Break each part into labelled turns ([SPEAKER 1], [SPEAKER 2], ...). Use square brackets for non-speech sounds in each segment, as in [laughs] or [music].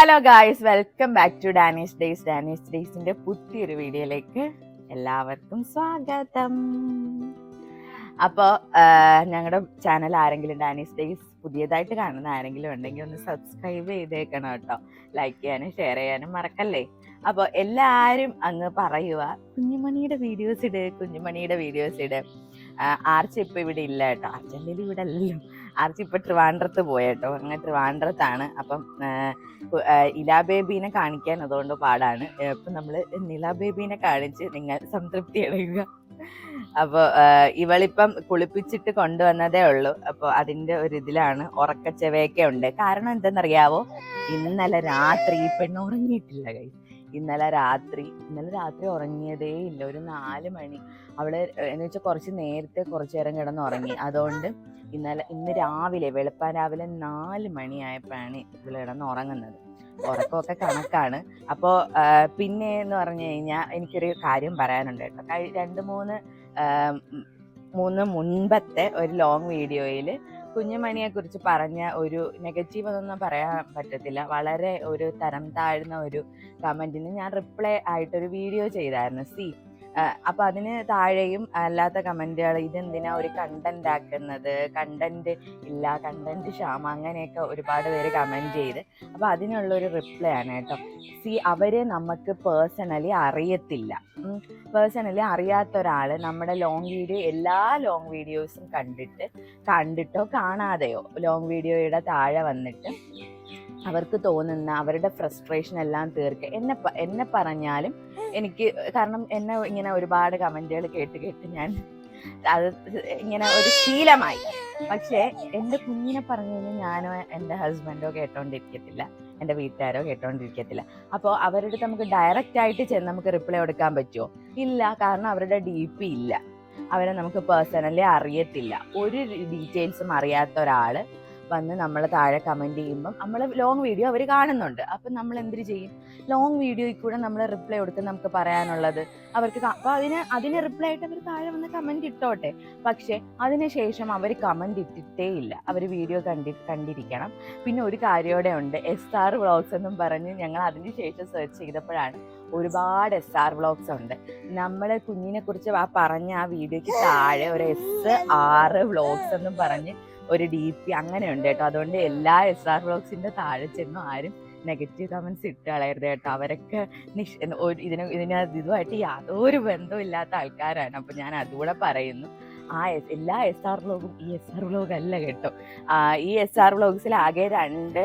[SPEAKER 1] Hello guys welcome back to Danees Days Danees ഡേയ്സിന്റെ പുതിയൊരു വീഡിയോയിലേക്ക് എല്ലാവർക്കും സ്വാഗതം. അപ്പോൾ ഞങ്ങളുടെ ചാനൽ ആരെങ്കിലും ഡാനീസ് ഡേയ്സ് പുതിയതായിട്ട് കാണുന്ന ആരെങ്കിലും ഉണ്ടെങ്കിൽ ഒന്ന് സബ്സ്ക്രൈബ് ചെയ്തേക്കണം കേട്ടോ. ലൈക്ക് ചെയ്യാനും ഷെയർ ചെയ്യാനും മറക്കല്ലേ? അപ്പോൾ എല്ലാവരും അങ്ങ് പറയുക കുഞ്ഞുമണിയുടെ വീഡിയോസ് ഇട് കുഞ്ഞുമണിയുടെ വീഡിയോസ് ഇട്. ആർച്ചി ഇപ്പം ഇവിടെ ഇല്ല കേട്ടോ. അച്ഛന്റെ ഇവിടെ അല്ലല്ലോ. ആർച്ചി ഇപ്പം ട്രിവാൻഡ്രത്ത് പോയേട്ടോ അങ്ങനെ ട്രിവാൻഡ്രത്താണ്. അപ്പം ഇലാ ബേബീനെ കാണിക്കാൻ അതുകൊണ്ട് പാടാണ്. ഇപ്പം നമ്മൾ നില ബേബീനെ കാണിച്ച് നിങ്ങൾ സംതൃപ്തി അടയുക അപ്പോൾ ഇവളിപ്പം കുളിപ്പിച്ചിട്ട് കൊണ്ടുവന്നതേ ഉള്ളൂ. അപ്പോൾ അതിന്റെ ഒരു ഇതിലാണ് ഉറക്കച്ചെവയൊക്കെ ഉണ്ട്. കാരണം എന്തെന്നറിയാവോ? ഇന്നലെ രാത്രി ഈ പെണ്ണ് ഉറങ്ങിയിട്ടില്ല കൈ ഇന്നലെ രാത്രി ഇന്നലെ രാത്രി ഉറങ്ങിയതേ ഇല്ല. ഒരു നാല് മണി. അവൾ എന്ന് വെച്ചാൽ കുറച്ച് നേരത്തെ കുറച്ച് നേരം കിടന്നുറങ്ങി. അതുകൊണ്ട് ഇന്നലെ ഇന്ന് രാവിലെ വെളുപ്പാൻ രാവിലെ നാല് മണിയായപ്പോഴാണ് ഇവിടെ കിടന്നുറങ്ങുന്നത്. ഉറക്കമൊക്കെ കണക്കാണ്. അപ്പോൾ പിന്നെ എന്ന് പറഞ്ഞു കഴിഞ്ഞാൽ എനിക്കൊരു കാര്യം പറയാനുണ്ട് കേട്ടോ. രണ്ട് മൂന്ന് മൂന്ന് മുൻപത്തെ ഒരു ലോങ് വീഡിയോയിൽ കുഞ്ഞുമണിയെ കുറിച്ച് പറഞ്ഞ ഒരു നെഗറ്റീവ് എന്നൊന്നും പറയാൻ പറ്റത്തില്ല. വളരെ ഒരു തരം താഴ്ന്ന ഒരു കമന്റിന് ഞാൻ റിപ്ലൈ ആയിട്ടൊരു വീഡിയോ ചെയ്തായിരുന്നു. സി അപ്പൊ അതിന് താഴെയും അല്ലാത്ത കമന്റുകൾ ഇതെന്തിനാ ഒരു കണ്ടന്റ് ആക്കുന്നത്? കണ്ടന്റ് ഇല്ല കണ്ടന്റ് ക്ഷാമ അങ്ങനെയൊക്കെ ഒരുപാട് പേര് കമന്റ് ചെയ്ത്. അപ്പൊ അതിനുള്ള ഒരു റിപ്ലൈ ആണ് കേട്ടോ. സി അവരെ നമുക്ക് പേഴ്സണലി അറിയത്തില്ല. പേഴ്സണലി അറിയാത്ത ഒരാൾ നമ്മുടെ ലോങ് വീഡിയോ എല്ലാ ലോങ് വീഡിയോസും കണ്ടിട്ട് കണ്ടിട്ടോ കാണാതെയോ ലോങ് വീഡിയോയുടെ താഴെ വന്നിട്ട് അവർക്ക് തോന്നുന്ന അവരുടെ ഫ്രസ്ട്രേഷൻ എല്ലാം തീർക്കുക എന്നെ എന്നെ പറഞ്ഞാലും എനിക്ക് കാരണം എന്നെ ഇങ്ങനെ ഒരുപാട് കമന്റുകൾ കേട്ട് കേട്ട് ഞാൻ അത് ഇങ്ങനെ ഒരു ശീലമായി. പക്ഷേ എന്റെ കുഞ്ഞിനെ പറഞ്ഞു കഴിഞ്ഞാൽ ഞാനോ എന്റെ ഹസ്ബൻഡോ കേട്ടോണ്ടിരിക്കത്തില്ല. എന്റെ വീട്ടുകാരോ കേട്ടോണ്ടിരിക്കത്തില്ല. അപ്പോൾ അവരുടെ നമുക്ക് ഡയറക്റ്റ് ആയിട്ട് ചെന്ന് നമുക്ക് റിപ്ലൈ കൊടുക്കാൻ പറ്റുമോ ഇല്ല. കാരണം അവരുടെ ഡി പി ഇല്ല. അവരെ നമുക്ക് പേഴ്സണലി അറിയത്തില്ല. ഒരു ഡീറ്റെയിൽസും അറിയാത്ത ഒരാൾ വന്ന് നമ്മൾ താഴെ കമന്റ് ചെയ്യുമ്പം നമ്മൾ ലോങ് വീഡിയോ അവർ കാണുന്നുണ്ട്. അപ്പം നമ്മൾ എന്തിനു ചെയ്യും? ലോങ് വീഡിയോയിൽ കൂടെ നമ്മൾ റിപ്ലൈ കൊടുത്ത് നമുക്ക് പറയാനുള്ളത് അവർക്ക് അപ്പോൾ അതിന് അതിന് റിപ്ലൈ ആയിട്ട് അവർ താഴെ വന്ന് കമന്റ് ഇട്ടോട്ടെ. പക്ഷേ അതിനുശേഷം അവർ കമന്റ് ഇട്ടിട്ടേ ഇല്ല അവർ വീഡിയോ കണ്ടി കണ്ടിരിക്കണം. പിന്നെ ഒരു കാര്യോടെ ഉണ്ട്. എസ് ആർ വ്ളോഗ്സ് എന്നും പറഞ്ഞ് ഞങ്ങൾ അതിന് ശേഷം സെർച്ച് ചെയ്തപ്പോഴാണ് ഒരുപാട് എസ് ആർ വ്ളോഗ്സ് ഉണ്ട്. നമ്മൾ കുഞ്ഞിനെ കുറിച്ച് ആ പറഞ്ഞ ആ വീഡിയോയ്ക്ക് താഴെ ഒരു എസ് ആറ് വ്ളോഗ്സ് എന്നും പറഞ്ഞ് ഒരു ഡി പി അങ്ങനെ ഉണ്ട് കേട്ടോ. അതുകൊണ്ട് എല്ലാ എസ് ആർ ബ്ലോഗ്സിന്റെ താഴെ ചെന്നും ആരും നെഗറ്റീവ് കമന്റ്സ് ഇട്ട് കളയരുത് കേട്ടോ. അവരൊക്കെ നിഷ് ഇതിന് ഇതിന് ഇതുമായിട്ട് യാതൊരു ബന്ധവും ഇല്ലാത്ത ആൾക്കാരാണ്. അപ്പൊ ഞാൻ അതുകൂടെ പറയുന്നു. ആ എസ് എല്ലാ എസ് ആർ വ്ളോഗും ഈ എസ് ആർ വ്ളോഗ് അല്ല കേട്ടോ. ഈ എസ് ആർ വ്ളോഗ്സിൽ ആകെ രണ്ട്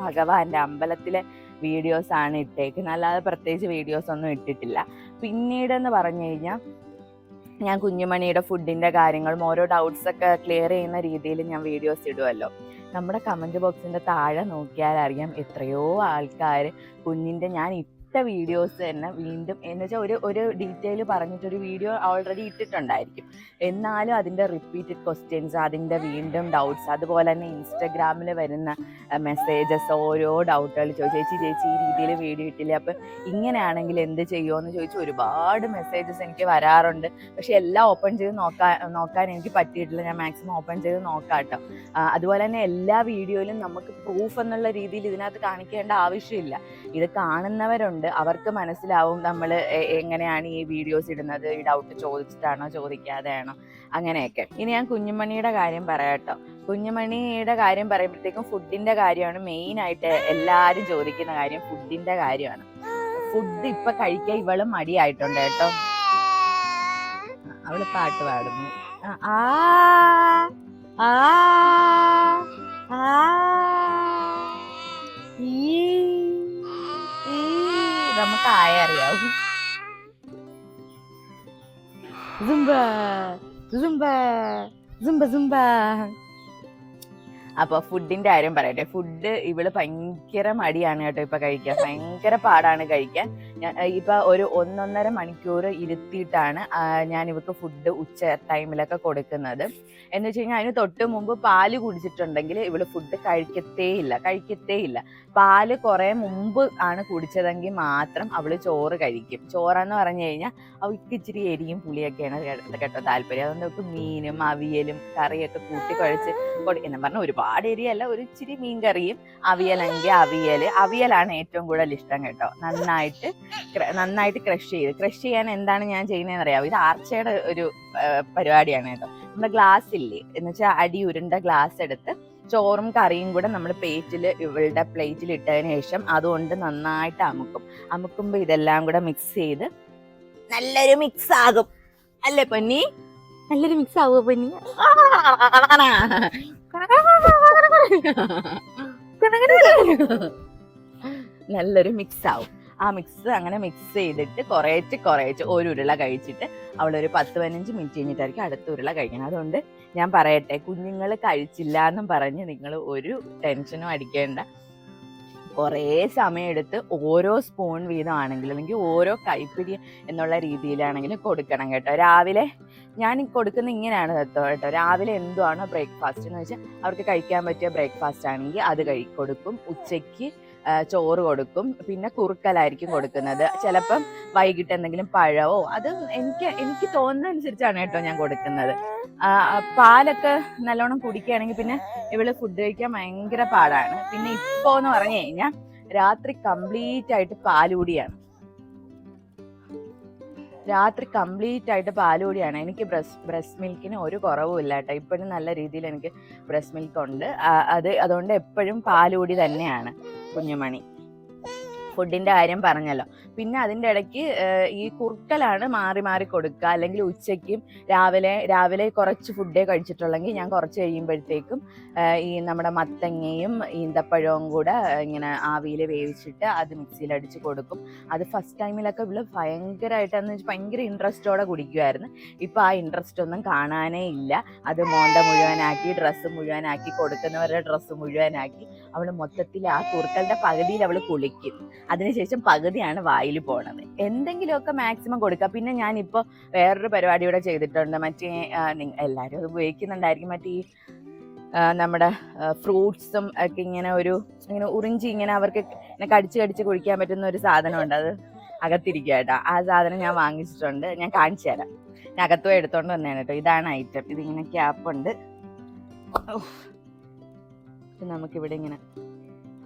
[SPEAKER 1] ഭഗവാന്റെ അമ്പലത്തിലെ വീഡിയോസ് ആണ് ഇട്ടേക്കുന്നത്. അല്ലാതെ പ്രത്യേകിച്ച് വീഡിയോസ് ഒന്നും ഇട്ടിട്ടില്ല. പിന്നീടെന്ന് പറഞ്ഞു കഴിഞ്ഞാൽ ഞാൻ കുഞ്ഞുമണിയുടെ ഫുഡിന്റെ കാര്യങ്ങളും ഓരോ ഡൗട്ട്സ് ഒക്കെ ക്ലിയർ ചെയ്യുന്ന രീതിയിൽ ഞാൻ വീഡിയോസ് ഇടുമല്ലോ നമ്മുടെ കമന്റ് ബോക്സിന്റെ താഴെ നോക്കിയാൽ അറിയാം എത്രയോ ആൾക്കാർ കുഞ്ഞിന്റെ ഞാൻ ഇട്ട വീഡിയോസ് തന്നെ വീണ്ടും എന്ന് വെച്ചാൽ ഒരു ഒരു ഡീറ്റെയിൽ പറഞ്ഞിട്ടൊരു വീഡിയോ ഓൾറെഡി ഇട്ടിട്ടുണ്ടായിരിക്കും. എന്നാലും അതിന്റെ റിപ്പീറ്റഡ് ക്വസ്റ്റ്യൻസ് അതിന്റെ വീണ്ടും ഡൗട്ട്സ് അതുപോലെ തന്നെ ഇൻസ്റ്റഗ്രാമിൽ വരുന്ന മെസ്സേജസ് ഓരോ ഡൗട്ടുകൾ ചോദിച്ചു ചേച്ചി ചേച്ചി ഈ രീതിയിൽ വീഡിയോ ഇട്ടില്ലേ? അപ്പം ഇങ്ങനെയാണെങ്കിൽ എന്ത് ചെയ്യുമെന്ന് ചോദിച്ച് ഒരുപാട് മെസ്സേജസ് എനിക്ക് വരാറുണ്ട്. പക്ഷേ എല്ലാം ഓപ്പൺ ചെയ്ത് നോക്കാൻ നോക്കാൻ എനിക്ക് പറ്റിയിട്ടില്ല. ഞാൻ മാക്സിമം ഓപ്പൺ ചെയ്ത് നോക്കാം കേട്ടോ അതുപോലെ തന്നെ എല്ലാ വീഡിയോയിലും നമുക്ക് പ്രൂഫ് എന്നുള്ള രീതിയിൽ ഇതിനകത്ത് കാണിക്കേണ്ട ആവശ്യമില്ല. ഇത് കാണുന്നവരുണ്ട്. അവർക്ക് മനസ്സിലാവും നമ്മൾ എങ്ങനെയാണ് ഈ വീഡിയോസ് ഇടുന്നത്? ഈ ഡൗട്ട് ചോദിച്ചിട്ടാണോ ചോദിക്കാതെയാണോ? അങ്ങനെയൊക്കെ. ഇനി ഞാൻ കുഞ്ഞുമണിയുടെ കാര്യം പറയാട്ടോ. കുഞ്ഞുമണിയുടെ കാര്യം പറയുമ്പോഴത്തേക്കും ഫുഡിന്റെ കാര്യമാണ് മെയിനായിട്ട് എല്ലാവരും ചോദിക്കുന്ന കാര്യം ഫുഡിന്റെ കാര്യമാണ്. ഫുഡ് ഇപ്പൊ കഴിക്കാൻ ഇവളും മടിയായിട്ടുണ്ട് കേട്ടോ. അവൾ പാട്ട് പാടുന്നു. ആ, ആ ആ. നമുക്ക് അറിയാവും അറിയാവൂ സുംബ സുംബ സുംബ സുംബ. അപ്പൊ ഫുഡിന്റെ കാര്യം പറയട്ടെ. ഫുഡ് ഇവൾ ഭയങ്കര മടിയാണ് കേട്ടോ ഇപ്പൊ കഴിക്കാൻ. ഭയങ്കര പാടാണ് കഴിക്കാൻ. ഞാൻ- ഏർ ഇപ്പൊ ഒരു ഒന്നൊന്നര മണിക്കൂർ ഇരുത്തിയിട്ടാണ് ഞാൻ ഇവക്ക് ഫുഡ് ഉച്ച ടൈമിലൊക്കെ കൊടുക്കുന്നത്. എന്ന് വെച്ച് കഴിഞ്ഞാൽ അതിന് തൊട്ട് മുമ്പ് പാൽ കുടിച്ചിട്ടുണ്ടെങ്കിൽ ഇവൾ ഫുഡ് കഴിക്കത്തേ ഇല്ല കഴിക്കത്തേ ഇല്ല പാൽ കുറെ മുമ്പ് ആണ് കുടിച്ചതെങ്കിൽ മാത്രം അവൾ ചോറ് കഴിക്കും. ചോറെന്ന് പറഞ്ഞു കഴിഞ്ഞാൽ അവൾക്ക് ഇച്ചിരി എരിയും പുളിയൊക്കെയാണ് കേട്ടോ താല്പര്യം. അതുകൊണ്ട് അവൾക്ക് മീനും അവിയലും കറിയൊക്കെ കൂട്ടി കുഴച്ച് എന്ന് പറഞ്ഞാൽ ഒരുപാട് എരിയല്ല ഒരു ഇച്ചിരി മീൻ കറിയും അവിയലെങ്കിൽ അവിയൽ അവിയലാണ് ഏറ്റവും കൂടുതൽ ഇഷ്ടം കേട്ടോ. നന്നായിട്ട് നന്നായിട്ട് ക്രഷ് ചെയ്ത്. ക്രഷ് ചെയ്യാൻ എന്താണ് ഞാൻ ചെയ്യുന്നതെന്ന് അറിയാമോ ഇത് ആർച്ചയുടെ ഒരു പരിപാടിയാണ് കേട്ടോ. നമ്മുടെ ഗ്ലാസ് ഇല്ലേ? എന്ന് വെച്ചാൽ അടി ഉരുണ്ട ഗ്ലാസ് എടുത്ത് ചോറും കറിയും കൂടെ നമ്മൾ പ്ലേറ്റിൽ ഇവളുടെ പ്ലേറ്റിൽ ഇട്ടതിന് ശേഷം അതുകൊണ്ട് നന്നായിട്ട് അമുക്കും. അമുക്കുമ്പോൾ ഇതെല്ലാം കൂടെ മിക്സ് ചെയ്ത് നല്ലൊരു മിക്സ് ആകും. അല്ലേ പൊന്നി? നല്ലൊരു മിക്സ് ആവുമോ പൊന്നി? [laughs] നല്ലൊരു മിക്സ് ആവും. ആ മിക്സ് അങ്ങനെ മിക്സ് ചെയ്തിട്ട് കുറേച്ച് കുറേച്ച് ഒരു ഉരുള കഴിച്ചിട്ട് അവളൊരു പത്ത് പതിനഞ്ച് മിനിറ്റ് കഴിഞ്ഞിട്ടായിരിക്കും അടുത്ത ഉരുള കഴിക്കണം അതുകൊണ്ട് ഞാൻ പറയട്ടെ കുഞ്ഞുങ്ങൾ കഴിച്ചില്ല എന്നും പറഞ്ഞ് നിങ്ങൾ ഒരു ടെൻഷനും അടിക്കേണ്ട. കുറേ സമയമെടുത്ത് ഓരോ സ്പൂൺ വീതമാണെങ്കിലും അല്ലെങ്കിൽ ഓരോ കൈപ്പിടി എന്നുള്ള രീതിയിലാണെങ്കിലും കൊടുക്കണം കേട്ടോ. രാവിലെ ഞാൻ കൊടുക്കുന്ന ഇങ്ങനെയാണ് കേട്ടോ കേട്ടോ. രാവിലെ എന്തുവാണോ ബ്രേക്ക്ഫാസ്റ്റ് എന്ന് വെച്ചാൽ അവർക്ക് കഴിക്കാൻ പറ്റിയ ബ്രേക്ക്ഫാസ്റ്റ് ആണെങ്കിൽ അത് കഴി കൊടുക്കും. ഉച്ചയ്ക്ക് ചോറ് കൊടുക്കും. പിന്നെ കുറുക്കലായിരിക്കും കൊടുക്കുന്നത്. ചിലപ്പം വൈകിട്ട് എന്തെങ്കിലും പഴമോ അത് എനിക്ക് എനിക്ക് തോന്നുന്ന അനുസരിച്ചാണ് കേട്ടോ ഞാൻ കൊടുക്കുന്നത്. പാലൊക്കെ നല്ലോണം കുടിക്കുകയാണെങ്കിൽ പിന്നെ ഇവൾ ഫുഡ് കഴിക്കാൻ ഭയങ്കര പാടാണ്. പിന്നെ ഇപ്പോ എന്ന് പറഞ്ഞു കഴിഞ്ഞാൽ രാത്രി കംപ്ലീറ്റ് ആയിട്ട് പാലുകൂടിയാണ് രാത്രി കംപ്ലീറ്റ് ആയിട്ട് പാലുകൂടിയാണ് എനിക്ക് ബ്രസ് ബ്രസ്റ്റ് മിൽക്കിന് ഒരു കുറവും ഇല്ല കേട്ടോ. ഇപ്പോഴും നല്ല രീതിയിൽ എനിക്ക് ബ്രസ്റ്റ് മിൽക്ക് ഉണ്ട് അത് അതുകൊണ്ട് എപ്പോഴും പാലുകൂടി തന്നെയാണ്. കുഞ്ഞുമണി. ഫുഡിന്റെ കാര്യം പറഞ്ഞല്ലോ. പിന്നെ അതിന്റെ ഇടയ്ക്ക് ഈ കുറുക്കലാണ് മാറി മാറി കൊടുക്കുക. അല്ലെങ്കിൽ ഉച്ചയ്ക്കും രാവിലെ രാവിലെ കുറച്ച് ഫുഡേ കഴിച്ചിട്ടുള്ളെങ്കിൽ ഞാൻ കുറച്ച് കഴിയുമ്പോഴത്തേക്കും ഈ നമ്മുടെ മത്തങ്ങയും ഈന്തപ്പഴവും കൂടെ ഇങ്ങനെ ആവിയിൽ വേവിച്ചിട്ട് അത് മിക്സിയിൽ അടിച്ച് കൊടുക്കും. അത് ഫസ്റ്റ് ടൈമിലൊക്കെ ഇവൾ ഭയങ്കരമായിട്ട് എന്ന് വെച്ചാൽ ഭയങ്കര ഇൻട്രസ്റ്റോടെ കുടിക്കുമായിരുന്നു ഇപ്പം ആ ഇൻട്രസ്റ്റ് ഒന്നും കാണാനേ ഇല്ല. അത് മോണ്ട മുഴുവനാക്കി ഡ്രസ്സ് മുഴുവനാക്കി കൊടുക്കുന്നവരുടെ ഡ്രസ്സ് മുഴുവനാക്കി അവൾ മൊത്തത്തിൽ ആ കുറുക്കലിന്റെ പകുതിയിൽ അവൾ കുളിക്കും. അതിനുശേഷം പകുതിയാണ് വായിൽ പോണത്. എന്തെങ്കിലുമൊക്കെ മാക്സിമം കൊടുക്കുക പിന്നെ ഞാനിപ്പോൾ വേറൊരു പരിപാടി കൂടെ ചെയ്തിട്ടുണ്ട്. മറ്റേ എല്ലാവരും അത് ഉപയോഗിക്കുന്നുണ്ടായിരിക്കും. മറ്റേ ഈ നമ്മുടെ ഫ്രൂട്ട്സും ഒക്കെ ഇങ്ങനെ ഒരു ഇങ്ങനെ ഉറിഞ്ചി ഇങ്ങനെ അവർക്ക് ഇങ്ങനെ കടിച്ച് കടിച്ച് കുടിക്കാൻ പറ്റുന്ന ഒരു സാധനമുണ്ട്. അത് അകത്തിരിക്കുക കേട്ടോ. ആ സാധനം ഞാൻ വാങ്ങിച്ചിട്ടുണ്ട്. ഞാൻ കാണിച്ചു തരാം. ഞാൻ അകത്ത് പോയി എടുത്തോണ്ട് വന്നതാണ് കേട്ടോ. ഇതാണ് ഐറ്റം ഇതിങ്ങനെ ക്യാപ്പുണ്ട് നമുക്കിവിടെ ഇങ്ങനെ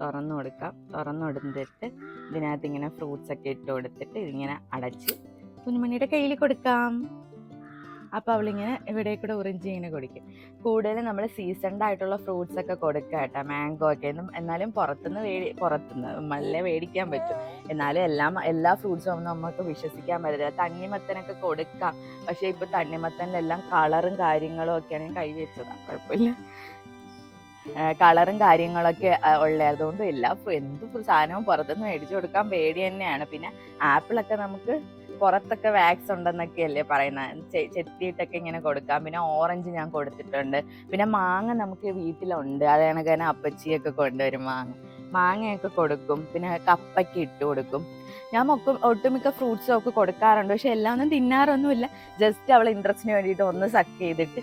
[SPEAKER 1] തുറന്നു കൊടുക്കാം. തുറന്നു കൊടുത്തിട്ട് ഇതിനകത്ത് ഇങ്ങനെ ഫ്രൂട്ട്സ് ഒക്കെ ഇട്ട് കൊടുത്തിട്ട് ഇതിങ്ങനെ അടച്ച് കുഞ്ഞുമണിയുടെ കയ്യിൽ കൊടുക്കാം. അപ്പോൾ അവളിങ്ങനെ ഇവിടെ കൂടെ ഉറിഞ്ചി ഇങ്ങനെ കുടിക്കും. കൂടുതലും നമ്മൾ സീസൺഡ് ആയിട്ടുള്ള ഫ്രൂട്ട്സ് ഒക്കെ കൊടുക്കുക കേട്ടോ. മാംഗോ ഒക്കെ എന്നും എന്നാലും പുറത്തുനിന്ന് വേടി പുറത്തുനിന്ന് നല്ല മേടിക്കാൻ പറ്റും. എന്നാലും എല്ലാം എല്ലാ ഫ്രൂട്ട്സും ഒന്നും നമുക്ക് വിശ്വസിക്കാൻ പറ്റില്ല. തണ്ണിമത്തനൊക്കെ കൊടുക്കാം. പക്ഷേ ഇപ്പോൾ തണ്ണിമത്തനിലെല്ലാം കളറും കാര്യങ്ങളും ഒക്കെയാണ് കൈ വെച്ചതാണ് കുഴപ്പമില്ല. കളറും കാര്യങ്ങളൊക്കെ ഉള്ളതുകൊണ്ടും എല്ലാ എന്ത് സാധനവും പുറത്തുനിന്ന് മേടിച്ചു കൊടുക്കാൻ പേടി തന്നെയാണ്. പിന്നെ ആപ്പിളൊക്കെ നമുക്ക് പുറത്തൊക്കെ വാക്സ് ഉണ്ടെന്നൊക്കെയല്ലേ പറയുന്നത് ചെത്തിയിട്ടൊക്കെ ഇങ്ങനെ കൊടുക്കാം. പിന്നെ ഓറഞ്ച് ഞാൻ കൊടുത്തിട്ടുണ്ട്. പിന്നെ മാങ്ങ നമുക്ക് വീട്ടിലുണ്ട്. അതാണ് തന്നെ അപ്പച്ചിയൊക്കെ കൊണ്ടുവരും മാങ്ങ. മാങ്ങയൊക്കെ കൊടുക്കും പിന്നെ കപ്പയ്ക്ക് ഇട്ട് കൊടുക്കും. ഞാൻ മൊക്ക ഒട്ടുമിക്ക ഫ്രൂട്ട്സും ഒക്കെ കൊടുക്കാറുണ്ട്. പക്ഷെ എല്ലാം ഒന്നും തിന്നാറൊന്നുമില്ല. ജസ്റ്റ് അവളെ ഇൻട്രസ്റ്റിന് വേണ്ടിയിട്ട് ഒന്ന് സക്ക് ചെയ്തിട്ട്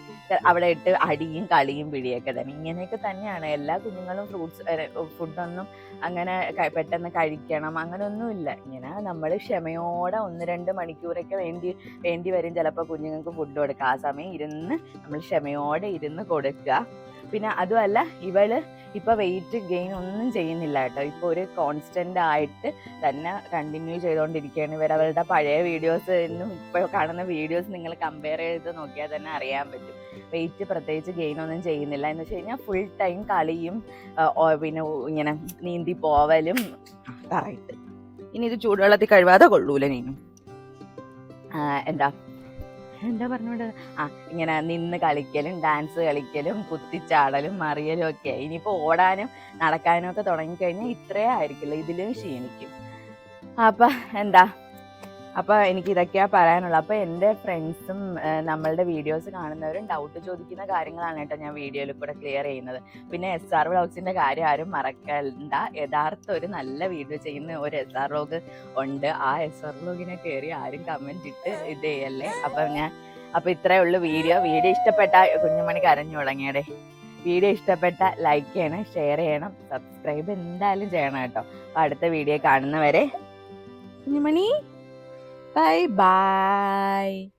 [SPEAKER 1] അവിടെ ഇട്ട് അടിയും കളിയും പിടിയൊക്കെ തന്നെ. ഇങ്ങനെയൊക്കെ തന്നെയാണ്. എല്ലാ കുഞ്ഞുങ്ങളും ഫ്രൂട്ട്സ് ഫുഡൊന്നും അങ്ങനെ പെട്ടെന്ന് കഴിക്കണം. അങ്ങനെയൊന്നുമില്ല ഇങ്ങനെ നമ്മൾ ക്ഷമയോടെ ഒന്ന് രണ്ട് മണിക്കൂറൊക്കെ വേണ്ടി വേണ്ടി വരും. ചിലപ്പോൾ കുഞ്ഞുങ്ങൾക്ക് ഫുഡ് കൊടുക്കുക. ആ സമയം ഇരുന്ന് നമ്മൾ ക്ഷമയോടെ ഇരുന്ന് കൊടുക്കുക. പിന്നെ അതുമല്ല ഇവൾ ഇപ്പൊ വെയിറ്റ് ഗെയിൻ ഒന്നും ചെയ്യുന്നില്ല കേട്ടോ. ഇപ്പൊ ഒരു കോൺസ്റ്റന്റ് ആയിട്ട് തന്നെ കണ്ടിന്യൂ ചെയ്തുകൊണ്ടിരിക്കുകയാണ്. ഇവർ അവരുടെ പഴയ വീഡിയോസ് എന്നും ഇപ്പോൾ കാണുന്ന വീഡിയോസ് നിങ്ങൾ കമ്പയർ ചെയ്ത് നോക്കിയാൽ തന്നെ അറിയാൻ പറ്റും. വെയിറ്റ് പ്രത്യേകിച്ച് ഗെയിൻ ഒന്നും ചെയ്യുന്നില്ല എന്ന് വെച്ച് കഴിഞ്ഞാൽ ഫുൾ ടൈം കളിയും പിന്നെ ഇങ്ങനെ നീന്തി പോവലും കറക്റ്റ് ഇനി ഇത് ചൂടുവെള്ളത്തിൽ കഴിവാതെ കൊള്ളൂല നീനും. എന്താ? എന്താ പറഞ്ഞോണ്ട്? ആ ഇങ്ങനെ നിന്ന് കളിക്കലും ഡാൻസ് കളിക്കലും കുത്തിച്ചാടലും മറിയലും ഒക്കെ. ഇനിയിപ്പോ ഓടാനും നടക്കാനും ഒക്കെ തുടങ്ങിക്കഴിഞ്ഞാൽ ഇത്രേ ആയിരിക്കില്ല ഇതിലും ക്ഷീണിക്കും. അപ്പൊ എന്താ? അപ്പൊ എനിക്ക് ഇതൊക്കെയാ പറയാനുള്ളത്. അപ്പോൾ എന്റെ ഫ്രണ്ട്സും നമ്മളുടെ വീഡിയോസ് കാണുന്നവരും ഡൗട്ട് ചോദിക്കുന്ന കാര്യങ്ങളാണ് കേട്ടോ ഞാൻ വീഡിയോയിൽ കൂടെ ക്ലിയർ ചെയ്യുന്നത്. പിന്നെ എസ് ആർ വ്ളോഗ്സിന്റെ കാര്യം ആരും മറക്കണ്ട. യഥാർത്ഥ ഒരു നല്ല വീഡിയോ ചെയ്യുന്ന ഒരു എസ് ആർ വ്ളോഗ് ഉണ്ട്. ആ എസ് ആർ വ്ളോഗിനെ കയറി ആരും കമന്റ് ഇട്ട് ഇത് ചെയ്യല്ലേ? അപ്പൊ ഞാൻ അപ്പൊ ഇത്രയേ ഉള്ളൂ വീഡിയോ വീഡിയോ ഇഷ്ടപ്പെട്ട കുഞ്ഞുമണി കരഞ്ഞു തുടങ്ങിയടെ. വീഡിയോ ഇഷ്ടപ്പെട്ട ലൈക്ക് ചെയ്യണം ഷെയർ ചെയ്യണം സബ്സ്ക്രൈബ് എന്തായാലും ചെയ്യണം കേട്ടോ. അടുത്ത വീഡിയോ കാണുന്നവരെ. കുഞ്ഞുമണി? Bye-bye!